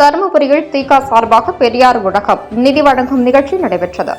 தருமபுரியில் திக சார்பாக பெரியார் உலகம் நிதி வழங்கும் நிகழ்ச்சி நடைபெற்றது.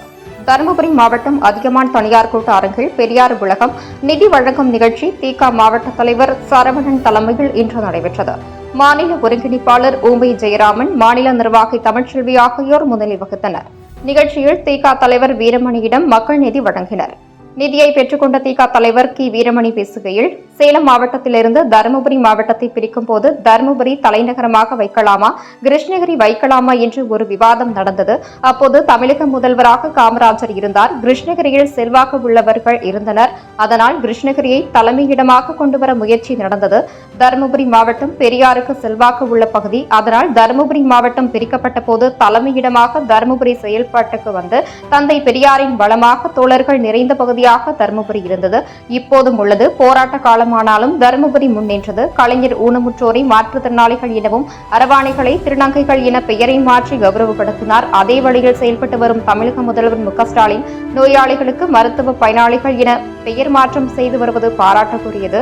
தருமபுரி மாவட்டம் அதிகமான் தனியார் கூட்ட அரங்கில் பெரியார் உலகம் நிதி வழங்கும் நிகழ்ச்சி திக மாவட்ட தலைவர் சரவணன் தலைமையில் இன்று நடைபெற்றது. மாநில ஒருங்கிணைப்பாளர் ஊம்பை ஜெயராமன் மாநில நிர்வாகி தமிழ்ச்செல்வி ஆகியோர் முன்னிலை வகித்தனர். நிகழ்ச்சியில் திக தலைவர் வீரமணியிடம் மக்கள் நிதி வழங்கினர். நிதியை பெற்றுக்கொண்ட திக தலைவர் கி. வீரமணி பேசுகையில் சேலம் மாவட்டத்திலிருந்து தருமபுரி மாவட்டத்தை பிரிக்கும் போது தருமபுரி தலைநகரமாக வைக்கலாமா? கிருஷ்ணகிரி வைக்கலாமா என்று ஒரு விவாதம் நடந்தது. அப்போது தமிழக முதல்வராக காமராஜர் இருந்தார். கிருஷ்ணகிரியில் செல்வாக்கு உள்ளவர்கள் இருந்தனர். அதனால் கிருஷ்ணகிரியை தலைமையிடமாக கொண்டு வர முயற்சி நடந்தது. தருமபுரி மாவட்டம் பெரியாருக்கு செல்வாக்கு உள்ள பகுதி. அதனால் தருமபுரி மாவட்டம் பிரிக்கப்பட்ட போது தலைமையிடமாக தருமபுரி செயல்பாட்டுக்கு வந்து தந்தை பெரியாரின் வளமாக தோழர்கள் நிறைந்த பகுதியாக தருமபுரி இருந்தது. இப்போதும் உள்ளது. போராட்ட காலம் காலமானாலும் தருமபுரி முன்னின்றது. கலைஞர் ஊனமுற்றோரை மாற்றுத்திறனாளிகள் எனவும் அரவாணைகளை திருநங்கைகள் என பெயரை மாற்றி கௌரவப்படுத்தினார். அதே வழியில் செயல்பட்டு வரும் தமிழக முதல்வர் மு ஸ்டாலின் நோயாளிகளுக்கு மருத்துவ பயனாளிகள் என பெயர் மாற்றம் செய்து வருவது பாராட்டக்கூடியது.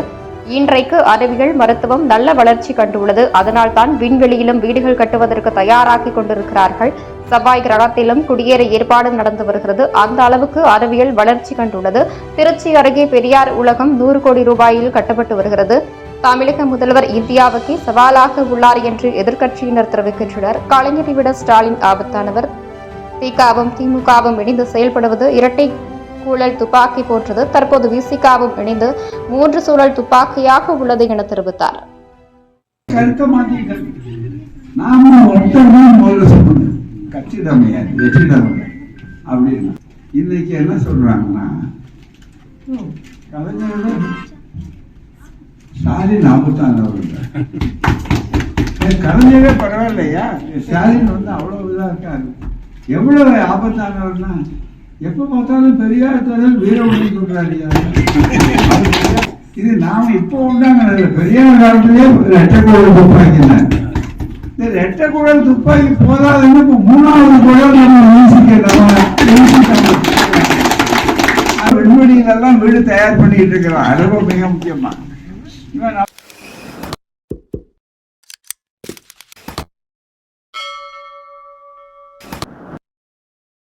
இன்றைக்கு அறிவியல் மருத்துவம் நல்ல வளர்ச்சி கண்டுள்ளது. அதனால்தான் விண்வெளியிலும் வீடுகள் கட்டுவதற்கு தயாராகி கொண்டிருக்கிறார்கள். செவ்வாய் கிரகத்திலும் குடியேற ஏற்பாடு நடந்து வருகிறது. அந்த அளவுக்கு அறிவியல் வளர்ச்சி கண்டுள்ளது. திருச்சி அருகே பெரியார் உலகம் நூறு கோடி ரூபாயில் கட்டப்பட்டு வருகிறது. தமிழக முதல்வர் இந்தியாவுக்கு சவாலாக உள்ளார் என்று எதிர்க்கட்சியினர் தெரிவிக்கின்றனர். கலைஞரை விட ஸ்டாலின் ஆபத்தானவர். திகாவும் திமுகவும் இணைந்து செயல்படுவது இரட்டை கூழல் துப்பாக்கி போன்றது. தற்போது விசிகாவும் இணைந்து மூன்று சூழல் துப்பாக்கியாக உள்ளது என தெரிவித்தார். கட்சிடமையா வெற்றிடமையா அப்படின்னு இன்னைக்கு என்ன சொல்றாங்கன்னா "ஓ, கலைஞரோட ஸ்டாலின் ஆபத்தானவர் கலைஞரே பரவாயில்லையா? ஸ்டாலின் வந்து அவ்வளவு இதாக இருக்காரு. எவ்வளவு ஆபத்தானவர்னா எப்ப பார்த்தாலும் பெரியார் தலைவர் வீரமணி சொல்றாரு இது நாம இப்போ உண்டாங்க பெரியார் காலத்திலே லட்சக்கோடி குழல் துப்பாக்கினார் இந்த குழல் துப்பாக்கி போதாதுன்னு இப்போ மூணாவது குழல் நம்ம யூசிக்க விண்வெளியிலெல்லாம் வீடு தயார் பண்ணிட்டு இருக்கிறோம் அது ரொம்ப மிக முக்கியமா இவன்